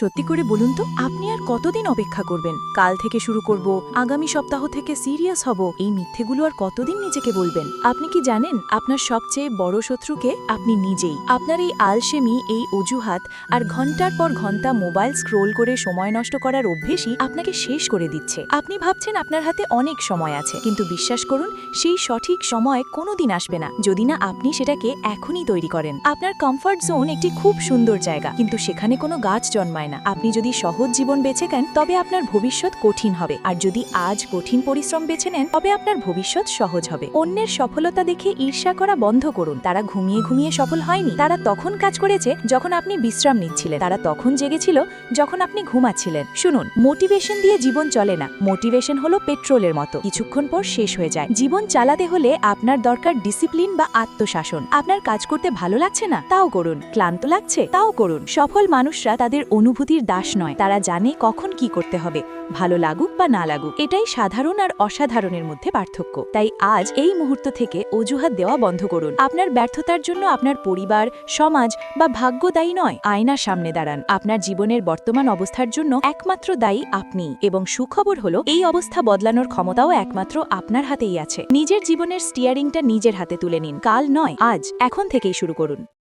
সত্যি করে বলুন তো, আপনি আর কতদিন অপেক্ষা করবেন? কাল থেকে শুরু করব, আগামী সপ্তাহ থেকে সিরিয়াস হব, এই মিথ্যেগুলো আর কতদিন নিজেকে বলবেন? আপনি কি জানেন, আপনার সবচেয়ে বড় শত্রুকে আপনি নিজেই। আপনার এই আলসেমি, এই অজুহাত আর ঘণ্টার পর ঘণ্টা মোবাইল স্ক্রোল করে সময় নষ্ট করার অভ্যেসই আপনাকে শেষ করে দিচ্ছে। আপনি ভাবছেন আপনার হাতে অনেক সময় আছে, কিন্তু বিশ্বাস করুন, সেই সঠিক সময় কোনোদিন আসবে না, যদি না আপনি সেটাকে এখনই তৈরি করেন। আপনার কমফর্ট জোন একটি খুব সুন্দর জায়গা, কিন্তু সেখানে কোনো গাছ জন্মায় না। আপনি যদি সহজ জীবন বেছে নেন, তবে আপনার ভবিষ্যৎ কঠিন হবে। আর যদি আজ কঠিন পরিশ্রম বেছে নেন, তবে আপনার ভবিষ্যৎ সহজ হবে। অন্যের সফলতা দেখে ঈর্ষা করা বন্ধ করুন। তারা ঘুমিয়ে ঘুমিয়ে সফল হয়নি। তারা তখন কাজ করেছে যখন আপনি বিশ্রাম নিচ্ছিলেন। তারা তখন জেগেছিল যখন আপনি ঘুমাচ্ছিলেন। শুনুন, মোটিভেশন দিয়ে জীবন চলে না। মোটিভেশন হলো পেট্রোলের মতো। কিছুক্ষণ পর শেষ হয়ে যায়। জীবন চালাতে হলে আপনার দরকার ডিসিপ্লিন বা আত্মশাসন। আপনার কাজ করতে ভালো লাগছে না? তাও করুন। ক্লান্ত লাগছে? তাও করুন। সফল মানুষরা তাদের অনুভূতির দাস নয়। তারা জানে কখন কি করতে হবে, ভালো লাগুক বা না লাগুক। এটাই সাধারণ আর অসাধারণের মধ্যে পার্থক্য। তাই আজ এই মুহূর্ত থেকে অজুহাত দেওয়া বন্ধ করুন। আপনার ব্যর্থতার জন্য আপনার পরিবার, সমাজ বা ভাগ্য দায়ী নয়। আয়নার সামনে দাঁড়ান। আপনার জীবনের বর্তমান অবস্থার জন্য একমাত্র দায়ী আপনি। এবং সুখবর হলো, এই অবস্থা বদলানোর ক্ষমতাও একমাত্র আপনার হাতেই আছে। নিজের জীবনের স্টিয়ারিংটা নিজের হাতে তুলে নিন। কাল নয়, আজ। এখন থেকেই শুরু করুন।